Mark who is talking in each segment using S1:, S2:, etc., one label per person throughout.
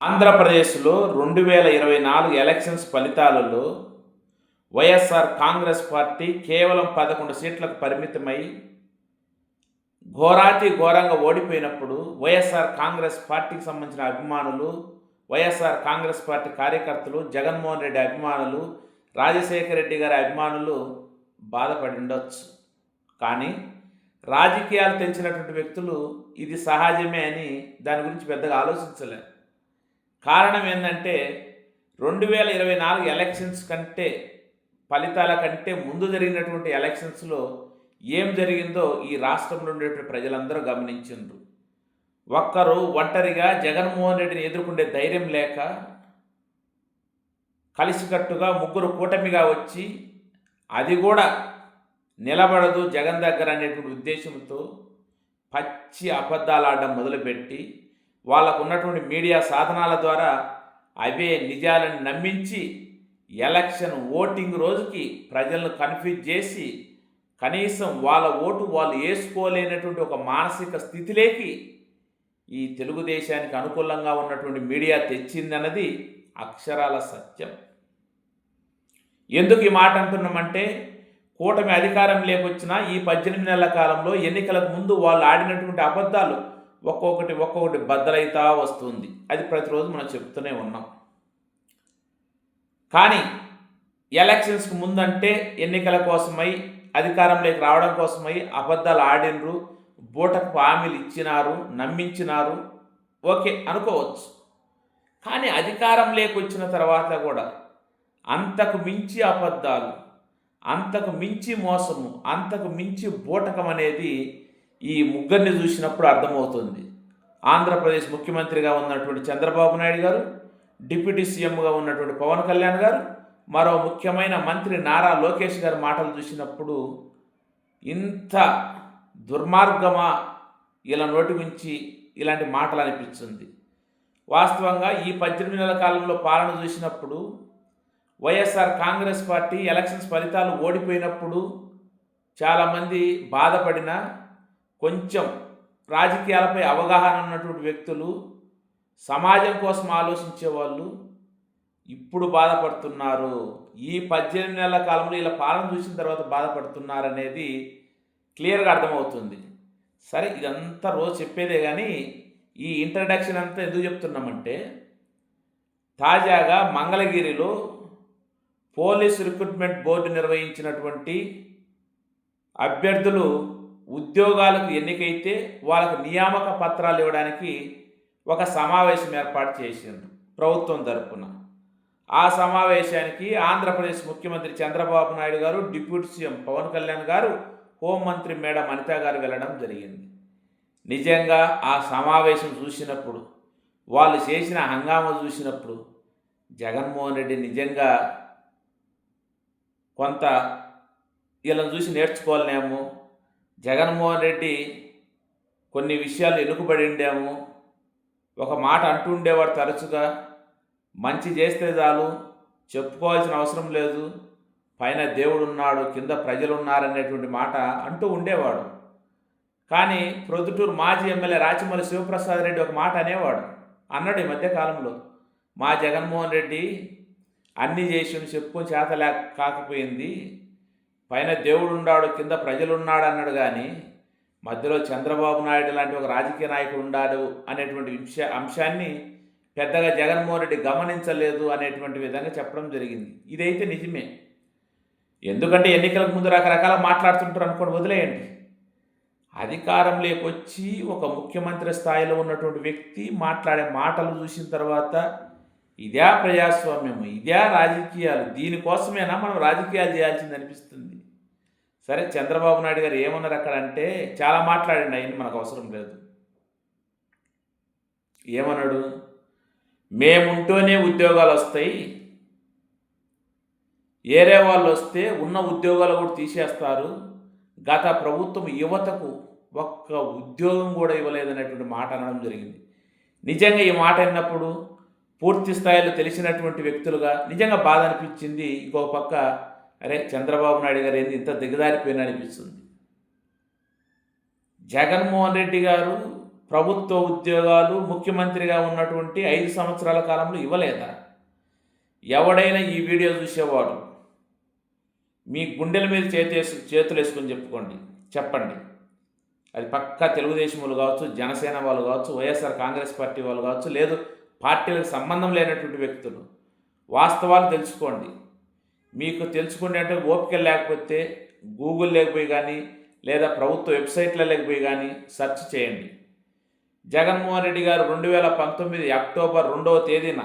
S1: ఆంధ్రప్రదేశ్లో రెండు వేల ఇరవై నాలుగు ఎలక్షన్స్ ఫలితాలలో వైఎస్ఆర్ కాంగ్రెస్ పార్టీ కేవలం పదకొండు సీట్లకు పరిమితమై ఘోరాతి ఘోరంగా ఓడిపోయినప్పుడు వైఎస్ఆర్ కాంగ్రెస్ పార్టీకి సంబంధించిన అభిమానులు వైఎస్ఆర్ కాంగ్రెస్ పార్టీ కార్యకర్తలు జగన్మోహన్ రెడ్డి అభిమానులు రాజశేఖర రెడ్డి గారి అభిమానులు బాధపడి ఉండొచ్చు. కానీ రాజకీయాలు తెంచినటువంటి వ్యక్తులు ఇది సహజమే అని దాని గురించి పెద్దగా ఆలోచించలేదు కారణం ఏంటంటే రెండు వేల ఇరవై నాలుగు ఎలక్షన్స్ కంటే ఫలితాల కంటే ముందు జరిగినటువంటి ఎలక్షన్స్లో ఏం జరిగిందో ఈ రాష్ట్రంలో ఉండేటువంటి ప్రజలందరూ గమనించిండ్రు. ఒక్కరు ఒంటరిగా జగన్మోహన్ రెడ్డిని ఎదుర్కొండే ధైర్యం లేక కలిసికట్టుగా ముగ్గురు కూటమిగా వచ్చి అది కూడా నిలబడదు జగన్ దగ్గర అనేటువంటి ఉద్దేశంతో పచ్చి అబద్ధాలు ఆడడం మొదలుపెట్టి వాళ్ళకు ఉన్నటువంటి మీడియా సాధనాల ద్వారా అవే నిజాలను నమ్మించి ఎలక్షన్ ఓటింగ్ రోజుకి ప్రజలను కన్ఫ్యూజ్ చేసి కనీసం వాళ్ళ ఓటు వాళ్ళు వేసుకోలేనటువంటి ఒక మానసిక స్థితిలోకి ఈ తెలుగుదేశానికి అనుకూలంగా ఉన్నటువంటి మీడియా తెచ్చిందన్నది అక్షరాల సత్యం. ఎందుకు ఈ మాట అంటున్నామంటే కూటమి అధికారం లేకొచ్చినా ఈ పద్దెనిమిది నెలల కాలంలో ఎన్నికలకు ముందు వాళ్ళు ఆడినటువంటి అబద్ధాలు ఒక్కొక్కటి ఒక్కొక్కటి బద్దలైతా వస్తుంది. అది ప్రతిరోజు మనం చెప్తూనే ఉన్నాం. కానీ ఎలక్షన్స్కి ముందంటే ఎన్నికల కోసమై అధికారంలోకి రావడం కోసమై అబద్ధాలు ఆడినరు బూటకు హామీలు ఇచ్చినారు నమ్మించినారు. ఓకే అనుకోవచ్చు. కానీ అధికారం లేకొచ్చిన తర్వాత కూడా అంతకు మించి అబద్ధాలు అంతకు మించి మోసము అంతకు మించి బూటకం అనేది ఈ ముగ్గురిని చూసినప్పుడు అర్థమవుతుంది. ఆంధ్రప్రదేశ్ ముఖ్యమంత్రిగా ఉన్నటువంటి చంద్రబాబు నాయుడు గారు డిప్యూటీ సీఎంగా ఉన్నటువంటి పవన్ కళ్యాణ్ గారు మరో ముఖ్యమైన మంత్రి నారా లోకేష్ గారి మాటలు చూసినప్పుడు ఇంత దుర్మార్గమా ఇలా నోటి మించి ఇలాంటి మాటలు అనిపించింది వాస్తవంగా ఈ పద్దెనిమిది నెలల కాలంలో పాలన చూసినప్పుడు వైఎస్ఆర్ కాంగ్రెస్ పార్టీ ఎలక్షన్స్ ఫలితాలు ఓడిపోయినప్పుడు చాలామంది బాధపడిన కొంచెం రాజకీయాలపై అవగాహన ఉన్నటువంటి వ్యక్తులు సమాజం కోసం ఆలోచించే వాళ్ళు ఇప్పుడు బాధపడుతున్నారు. ఈ పద్దెనిమిది నెలల కాలంలో ఇలా పాలన చూసిన తర్వాత బాధపడుతున్నారనేది క్లియర్గా అర్థమవుతుంది. సరే ఇదంతా రోజు చెప్పేదే కానీ ఈ ఇంట్రడక్షన్ అంతా ఎందుకు చెప్తున్నామంటే తాజాగా మంగళగిరిలో పోలీస్ రిక్రూట్మెంట్ బోర్డు నిర్వహించినటువంటి అభ్యర్థులు ఉద్యోగాలకు ఎన్నికైతే వాళ్ళకు నియామక పత్రాలు ఇవ్వడానికి ఒక సమావేశం ఏర్పాటు చేసిండ్రు ప్రభుత్వం తరపున. ఆ సమావేశానికి ఆంధ్రప్రదేశ్ ముఖ్యమంత్రి చంద్రబాబు నాయుడు గారు డిప్యూటీ సీఎం పవన్ కళ్యాణ్ గారు హోంమంత్రి మేడం అనిత గారు వెళ్ళడం జరిగింది. నిజంగా ఆ సమావేశం చూసినప్పుడు వాళ్ళు చేసిన హంగామా చూసినప్పుడు జగన్మోహన్ రెడ్డి నిజంగా కొంత వీళ్ళని చూసి నేర్చుకోవాలనేమో జగన్మోహన్ రెడ్డి కొన్ని విషయాలు ఎన్నుకబడి ఉండాము. ఒక మాట అంటూ ఉండేవాడు తరచుగా మంచి చేస్తే చాలు చెప్పుకోవాల్సిన అవసరం లేదు పైన దేవుడు ఉన్నాడు కింద ప్రజలు ఉన్నారనేటువంటి మాట అంటూ ఉండేవాడు. కానీ ప్రొద్దుటూరు మాజీ ఎమ్మెల్యే రాచమల్లి శివప్రసాద్ రెడ్డి ఒక మాట అనేవాడు అన్నాడు ఈ మధ్యకాలంలో మా జగన్మోహన్ రెడ్డి అన్నీ చేసి చెప్పుకొని చేత లేక కాకపోయింది పైన దేవుడు ఉన్నాడు కింద ప్రజలు ఉన్నాడు అన్నాడు కానీ మధ్యలో చంద్రబాబు నాయుడు లాంటి ఒక రాజకీయ నాయకుడు ఉన్నాడు అనేటువంటి విష అంశాన్ని పెద్దగా జగన్మోహన్ రెడ్డి గమనించలేదు అనేటువంటి విధంగా చెప్పడం జరిగింది. ఇదైతే నిజమే. ఎందుకంటే ఎన్నికలకు ముందు రకరకాల మాట్లాడుతుంటారు అనుకోండి వదిలేయండి. అధికారంలోకి వచ్చి ఒక ముఖ్యమంత్రి స్థాయిలో ఉన్నటువంటి వ్యక్తి మాట్లాడే మాటలు చూసిన తర్వాత ఇదే ప్రజాస్వామ్యము ఇదే రాజకీయాలు దీనికోసమేనా మనం రాజకీయాలు చేయాల్సింది అనిపిస్తుంది. సరే చంద్రబాబు నాయుడు గారు ఏమన్నారు అక్కడ అంటే చాలా మాట్లాడండి ఆయన మనకు అవసరం లేదు. ఏమన్నాడు? మేముంటూనే ఉద్యోగాలు వస్తాయి. ఏరే వాళ్ళు వస్తే ఉన్న ఉద్యోగాలు కూడా తీసేస్తారు. గత ప్రభుత్వం యువతకు ఒక్క ఉద్యోగం కూడా ఇవ్వలేదనేటువంటి మాట అనడం జరిగింది. నిజంగా ఈ మాట అన్నప్పుడు పూర్తి స్థాయిలో తెలిసినటువంటి వ్యక్తులుగా నిజంగా బాధ అనిపించింది. ఇంకో పక్క అరే చంద్రబాబు నాయుడు గారు ఏంది ఇంత దిగజారిపోయిన అనిపిస్తుంది. జగన్మోహన్ రెడ్డి గారు ప్రభుత్వ ఉద్యోగాలు ముఖ్యమంత్రిగా ఉన్నటువంటి ఐదు సంవత్సరాల కాలంలో ఇవ్వలేదా? ఎవడైనా ఈ వీడియో చూసేవాడు మీ గుండెల మీద చేతేసు చేతులు వేసుకొని చెప్పుకోండి చెప్పండి. అది పక్కా తెలుగుదేశం వాళ్ళు కావచ్చు జనసేన వాళ్ళు కావచ్చు వైఎస్ఆర్ కాంగ్రెస్ పార్టీ వాళ్ళు కావచ్చు లేదు పార్టీలకు సంబంధం లేనటువంటి వ్యక్తులు. వాస్తవాలు తెలుసుకోండి. మీకు తెలుసుకునే ఓపిక లేకపోతే గూగుల్ లేకపోయి కానీ లేదా ప్రభుత్వ వెబ్సైట్ల లేకపోయి కానీ సెర్చ్ చేయండి. జగన్మోహన్ రెడ్డి గారు రెండు వేల పంతొమ్మిది అక్టోబర్ రెండవ తేదీన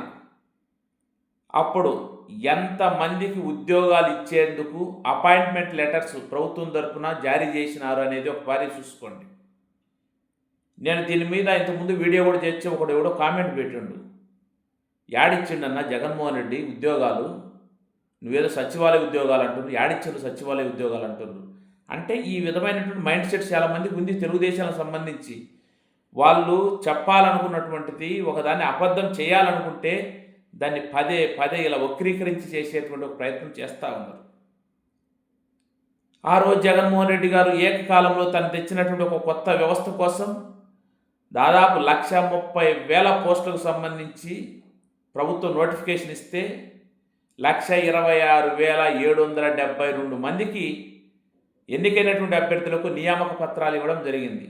S1: అప్పుడు ఎంతమందికి ఉద్యోగాలు ఇచ్చేందుకు అపాయింట్మెంట్ లెటర్స్ ప్రభుత్వం తరఫున జారీ చేసినారు అనేది ఒకసారి చూసుకోండి. నేను దీని మీద ఇంతకుముందు వీడియో కూడా చేసి ఒకడు ఎవడో కామెంట్ పెట్టిండు. యాడిచ్చిండన్న జగన్మోహన్ రెడ్డి ఉద్యోగాలు నువ్వేదో సచివాలయ ఉద్యోగాలు అంటున్నారు యాడిచ్చిండు సచివాలయ ఉద్యోగాలు అంటున్నారు. అంటే ఈ విధమైనటువంటి మైండ్ సెట్ చాలా మందికి ఉంది తెలుగుదేశానికి సంబంధించి. వాళ్ళు చెప్పాలనుకున్నటువంటిది ఒకదాన్ని అబద్ధం చేయాలనుకుంటే దాన్ని పదే పదే ఇలా వక్రీకరించి చేసేటువంటి ఒక ప్రయత్నం చేస్తూ ఉన్నారు. ఆ రోజు జగన్మోహన్ రెడ్డి గారు ఏకకాలంలో తను తెచ్చినటువంటి ఒక కొత్త వ్యవస్థ కోసం దాదాపు లక్ష ముప్పై వేల పోస్టులకు సంబంధించి ప్రభుత్వం నోటిఫికేషన్ ఇస్తే లక్ష ఇరవై ఆరు వేల ఏడు వందల డెబ్బై రెండు మందికి ఎన్నికైనటువంటి అభ్యర్థులకు నియామక పత్రాలు ఇవ్వడం జరిగింది.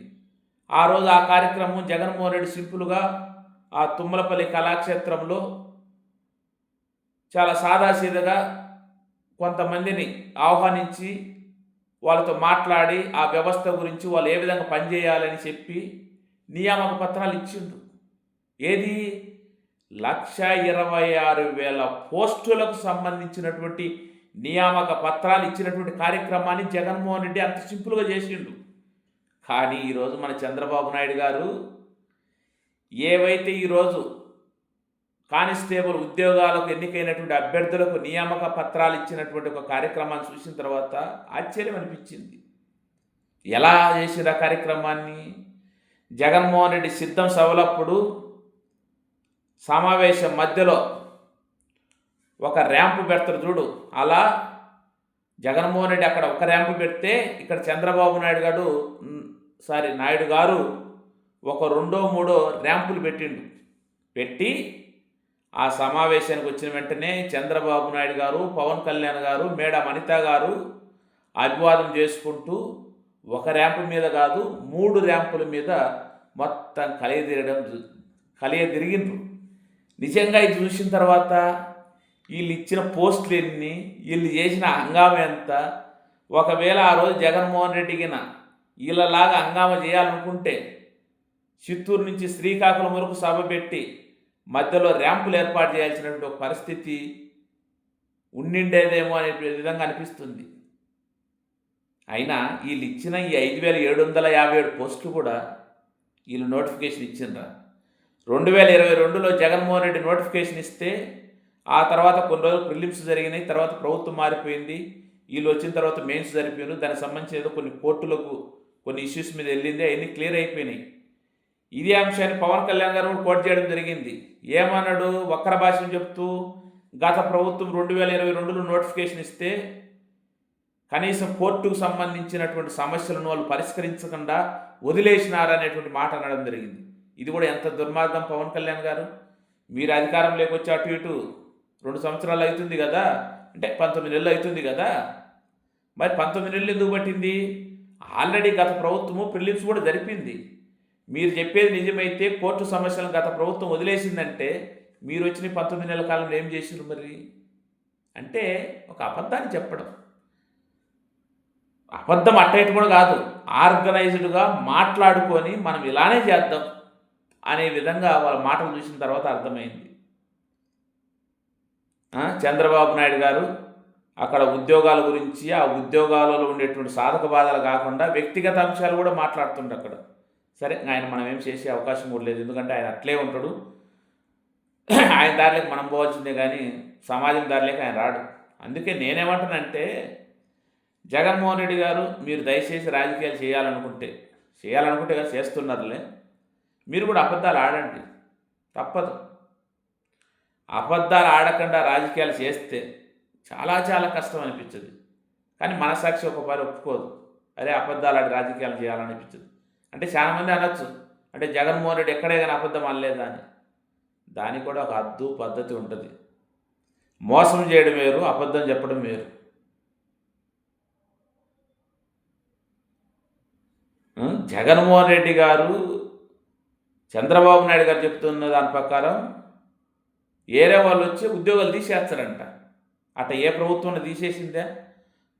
S1: ఆ రోజు ఆ కార్యక్రమం జగన్మోహన్ రెడ్డి సింపుల్గా ఆ తుమ్మలపల్లి కళాక్షేత్రంలో చాలా సాదాసీదగా కొంతమందిని ఆహ్వానించి వాళ్ళతో మాట్లాడి ఆ వ్యవస్థ గురించి వాళ్ళు ఏ విధంగా పనిచేయాలని చెప్పి నియామక పత్రాలు ఇచ్చిండు ఏది లక్ష ఇరవై ఆరు వేల పోస్టులకు సంబంధించినటువంటి నియామక పత్రాలు ఇచ్చినటువంటి కార్యక్రమాన్ని జగన్మోహన్ రెడ్డి అంత సింపుల్గా చేసిండు. కానీ ఈరోజు మన చంద్రబాబు నాయుడు గారు ఏవైతే ఈరోజు కానిస్టేబుల్ ఉద్యోగాలకు ఎన్నికైనటువంటి అభ్యర్థులకు నియామక పత్రాలు ఇచ్చినటువంటి ఒక కార్యక్రమాన్ని చూసిన తర్వాత ఆశ్చర్యం అనిపించింది. ఎలా చేసిన కార్యక్రమాన్ని? జగన్మోహన్ రెడ్డి సిద్ధం సభలప్పుడు సమావేశం మధ్యలో ఒక ర్యాంపు పెడతారు చూడు. అలా జగన్మోహన్ రెడ్డి అక్కడ ఒక ర్యాంపు పెడితే ఇక్కడ చంద్రబాబు నాయుడు గారు సారీ నాయుడు గారు ఒక రెండో మూడో ర్యాంపులు పెట్టిండు. పెట్టి ఆ సమావేశానికి వచ్చిన వెంటనే చంద్రబాబు నాయుడు గారు పవన్ కళ్యాణ్ గారు మేడ అనిత గారు అభివాదం చేసుకుంటూ ఒక ర్యాంపు మీద కాదు మూడు ర్యాంపుల మీద మొత్తం కలియదిరగడం కలియదిరిగిండ్రు. నిజంగా ఇది చూసిన తర్వాత వీళ్ళు ఇచ్చిన పోస్టులు ఎన్ని వీళ్ళు చేసిన హంగామా ఎంత? ఒకవేళ ఆ రోజు జగన్మోహన్ రెడ్డికిన వీళ్ళలాగా హంగామా చేయాలనుకుంటే చిత్తూరు నుంచి శ్రీకాకుళం వరకు సభ పెట్టి మధ్యలో ర్యాంపులు ఏర్పాటు చేయాల్సినటువంటి ఒక పరిస్థితి ఉండిండేదేమో అనే విధంగా అనిపిస్తుంది. అయినా వీళ్ళు ఇచ్చిన ఈ ఐదు వేల ఏడు వందల యాభై ఏడు పోస్టులు కూడా వీళ్ళు నోటిఫికేషన్ ఇచ్చిండ్రా. రెండు వేల ఇరవై రెండులో జగన్మోహన్ రెడ్డి నోటిఫికేషన్ ఇస్తే ఆ తర్వాత కొన్ని రోజులు ప్రిలిమ్స్ జరిగినాయి తర్వాత ప్రభుత్వం మారిపోయింది. వీళ్ళు వచ్చిన తర్వాత మెయిన్స్ జరిపోయారు దానికి సంబంధించి ఏదో కొన్ని కోర్టులకు కొన్ని ఇష్యూస్ మీద వెళ్ళింది. అవన్నీ క్లియర్ అయిపోయినాయి. ఇదే అంశాన్ని పవన్ కళ్యాణ్ గారు కూడా కోట్ చేయడం జరిగింది. ఏమన్నాడు? వక్ర భాషను చెప్తూ గత ప్రభుత్వం రెండు వేల ఇరవై రెండులో నోటిఫికేషన్ ఇస్తే కనీసం కోర్టుకు సంబంధించినటువంటి సమస్యలను వాళ్ళు పరిష్కరించకుండా వదిలేసినారనేటువంటి మాట అనడం జరిగింది. ఇది కూడా ఎంత దుర్మార్గం పవన్ కళ్యాణ్ గారు? మీరు అధికారం లేకొచ్చి అటు ఇటు రెండు సంవత్సరాలు అవుతుంది కదా? అంటే పంతొమ్మిది నెలలు అవుతుంది కదా? మరి పంతొమ్మిది నెలలు ఎందుకు పట్టింది? ఆల్రెడీ గత ప్రభుత్వము ప్రిలిమ్స్ కూడా జరిపింది. మీరు చెప్పేది నిజమైతే కోర్టు సమస్యలను గత ప్రభుత్వం వదిలేసిందంటే మీరు వచ్చిన పంతొమ్మిది నెలల కాలంలో ఏం చేసారు మరి? అంటే ఒక అబద్ధాన్ని చెప్పడం. అబద్ధం అట్టేటి కూడా కాదు. ఆర్గనైజ్డ్గా మాట్లాడుకొని మనం ఇలానే చేద్దాం. అనే విధంగా వాళ్ళ మాటలు చూసిన తర్వాత అర్థమైంది. చంద్రబాబు నాయుడు గారు అక్కడ ఉద్యోగాల గురించి ఆ ఉద్యోగాలలో ఉండేటువంటి సాధక బాధలు కాకుండా వ్యక్తిగత అంశాలు కూడా మాట్లాడుతుండే అక్కడ. సరే ఆయన మనం ఏం చేసే అవకాశం కూడా లేదు. ఎందుకంటే ఆయన అట్లే ఉంటాడు. ఆయన దారిలోకి మనం పోవాల్సిందే కానీ సమాజం దారిలోకి ఆయన రాడు. అందుకే నేనేమంటానంటే జగన్మోహన్ రెడ్డి గారు మీరు దయచేసి రాజకీయాలు చేయాలనుకుంటే చేయాలనుకుంటే కదా చేస్తున్నారులే. మీరు కూడా అబద్ధాలు ఆడండి. తప్పదు. అబద్ధాలు ఆడకుండా రాజకీయాలు చేస్తే చాలా చాలా కష్టం అనిపించదు. కానీ మనసాక్షి ఒకసారి ఒప్పుకోదు. అరే అబద్ధాలు ఆడి రాజకీయాలు చేయాలనిపించదు. అంటే చాలామంది అనొచ్చు. అంటే జగన్మోహన్ రెడ్డి ఎక్కడే కానీ అబద్ధం అనలేదా అని. దానికి కూడా ఒక అద్దు పద్ధతి ఉంటుంది. మోసం చేయడం వేరు అబద్ధం చెప్పడం వేరు. జగన్మోహన్ రెడ్డి గారు చంద్రబాబు నాయుడు గారు చెప్తున్న దాని ప్రకారం ఏరే వాళ్ళు వచ్చి ఉద్యోగాలు తీసేస్తారంట. అట ఏ ప్రభుత్వం తీసేసిందే?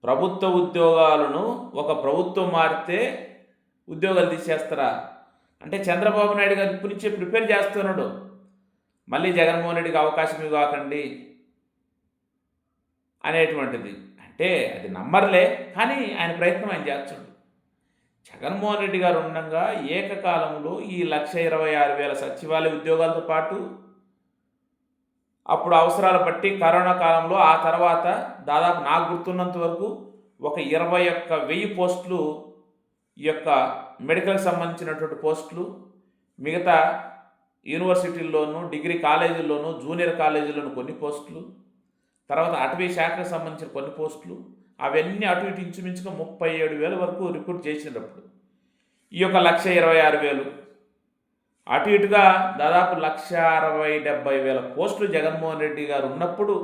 S1: ప్రభుత్వ ఉద్యోగాలను ఒక ప్రభుత్వం మారితే ఉద్యోగాలు తీసేస్తారా? అంటే చంద్రబాబు నాయుడు గారి గురించి ప్రిపేర్ చేస్తున్నాడు. మళ్ళీ జగన్మోహన్ రెడ్డికి అవకాశం ఇవ్వకండి అనేటువంటిది. అంటే అది నమ్మర్లే కానీ ఆయన ప్రయత్నం ఆయన చేస్తాడు జగన్మోహన్ రెడ్డి గారు ఉండగా ఏకకాలంలో ఈ లక్ష ఇరవై ఆరు వేల సచివాలయ ఉద్యోగాలతో పాటు అప్పుడు అవసరాలు బట్టి కరోనా కాలంలో ఆ తర్వాత దాదాపు నాకు గుర్తున్నంత వరకు ఒక ఇరవై ఒక్క వెయ్యి పోస్టులు ఈ యొక్క మెడికల్కి సంబంధించినటువంటి పోస్టులు మిగతా యూనివర్సిటీల్లోనూ డిగ్రీ కాలేజీల్లోనూ జూనియర్ కాలేజీల్లోనూ కొన్ని పోస్టులు తర్వాత అటవీ శాఖకు సంబంధించిన కొన్ని పోస్టులు అవన్నీ అటు ఇటు ఇంచుమించుగా ముప్పై ఏడు వేల వరకు రిక్రూట్ చేసినప్పుడు ఈ యొక్క లక్ష ఇరవై ఆరు వేలు. అటు ఇటుగా దాదాపు లక్ష అరవై డెబ్బై వేల పోస్టులు జగన్మోహన్ రెడ్డి గారు ఉన్నప్పుడు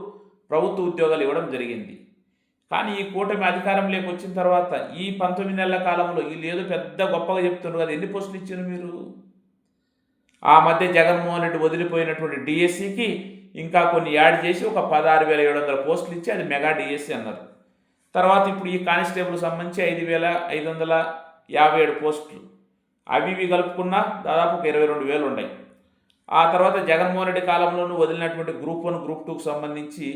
S1: ప్రభుత్వ ఉద్యోగాలు ఇవ్వడం జరిగింది. కానీ ఈ కూటమి అధికారంలోకి వచ్చిన తర్వాత ఈ పంతొమ్మిది నెలల కాలంలో వీళ్ళు ఏదో పెద్ద గొప్పగా చెప్తున్నారు కదా ఎన్ని పోస్టులు ఇచ్చారు మీరు? ఆ మధ్య జగన్మోహన్ రెడ్డి వదిలిపోయినటువంటి డిఎస్సికి ఇంకా కొన్ని యాడ్ చేసి ఒక పదహారు వేల ఏడు వందల పోస్టులు ఇచ్చి అది మెగా డిఎస్సి అన్నారు. తర్వాత ఇప్పుడు ఈ కానిస్టేబుల్ సంబంధించి ఐదు వేల ఐదు వందల యాభై ఏడు పోస్టులు. అవి ఇవి కలుపుకున్నా దాదాపు ఒక ఇరవై రెండు వేలు ఉన్నాయి. ఆ తర్వాత జగన్మోహన్ రెడ్డి కాలంలోనూ వదిలినటువంటి గ్రూప్ వన్ గ్రూప్ టూకి సంబంధించి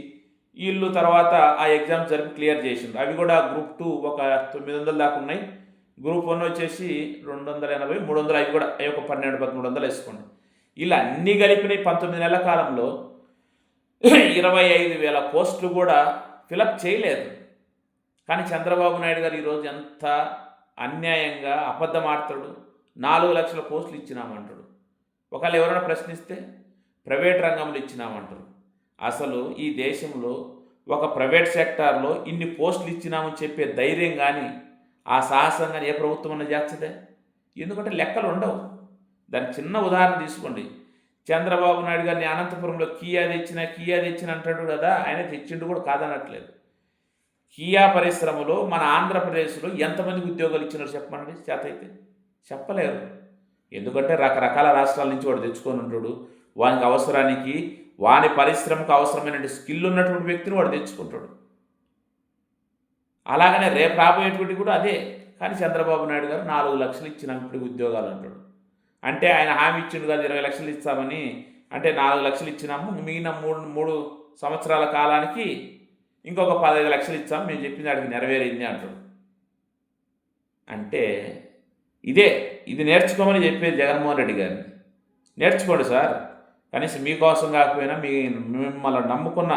S1: వీళ్ళు తర్వాత ఆ ఎగ్జామ్స్ జరిపి క్లియర్ చేసిండ్రు అవి కూడా గ్రూప్ టూ ఒక తొమ్మిది వందల దాకా ఉన్నాయి. గ్రూప్ వన్ వచ్చేసి రెండు వందల ఎనభై మూడు వందలు అవి కూడా అవి ఒక పన్నెండు పదమూడు వందలు వేసుకోండి. ఇలా అన్నీ కలిపిన పంతొమ్మిది నెలల కాలంలో ఇరవై ఐదు వేల పోస్టులు కూడా ఫిలప్ చేయలేదు. కానీ చంద్రబాబు నాయుడు గారు ఈరోజు ఎంత అన్యాయంగా అబద్ధమాడతాడు. నాలుగు లక్షల పోస్టులు ఇచ్చినామంటాడు. ఒకవేళ ఎవరైనా ప్రశ్నిస్తే ప్రైవేట్ రంగంలో ఇచ్చినామంటారు. అసలు ఈ దేశంలో ఒక ప్రైవేట్ సెక్టార్లో ఇన్ని పోస్టులు ఇచ్చినామని చెప్పే ధైర్యం కానీ ఆ సాహసం కానీ ఏ ప్రభుత్వం అన్న చేస్తుందే? ఎందుకంటే లెక్కలు ఉండవు. దాని చిన్న ఉదాహరణ తీసుకోండి. చంద్రబాబు నాయుడు గారిని అనంతపురంలో కియా తెచ్చిన కియా తెచ్చిన అంటాడు కదా ఆయన తెచ్చిండు కూడా కాదనట్లేదు. కియా పరిశ్రమలో మన ఆంధ్రప్రదేశ్లో ఎంతమంది ఉద్యోగాలు ఇచ్చినారు చెప్పమండి? చేత అయితే చెప్పలేరు. ఎందుకంటే రకరకాల రాష్ట్రాల నుంచి వాడు తెచ్చుకొని ఉంటాడు. వానికి అవసరానికి వాని పరిశ్రమకు అవసరమైన స్కిల్ ఉన్నటువంటి వ్యక్తిని వాడు తెచ్చుకుంటాడు. అలాగనే రేపు రాబోయేటువంటి కూడా అదే. కానీ చంద్రబాబు నాయుడు గారు నాలుగు లక్షలు ఇచ్చినప్పుడు ఉద్యోగాలు అంటాడు. అంటే ఆయన హామీ ఇచ్చిండు కదా ఇరవై లక్షలు ఇస్తామని. అంటే నాలుగు లక్షలు ఇచ్చినాము మిగిలిన మూడు మూడు సంవత్సరాల కాలానికి ఇంకొక పదహైదు లక్షలు ఇచ్చాం మేము చెప్పిన దానికి నెరవేరింది అంటాడు. అంటే ఇదే ఇది నేర్చుకోమని చెప్పేది జగన్మోహన్ రెడ్డి గారిని. నేర్చుకోండి సార్ కనీసం మీకోసం కాకపోయినా మీ మిమ్మల్ని నమ్ముకున్న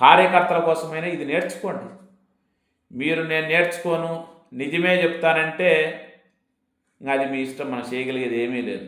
S1: కార్యకర్తల కోసమైనా ఇది నేర్చుకోండి. మీరు నేను నేర్చుకోను నిజమే చెప్తానంటే ఇంకా అది మీ ఇష్టం మనం చేయగలిగేది ఏమీ లేదు.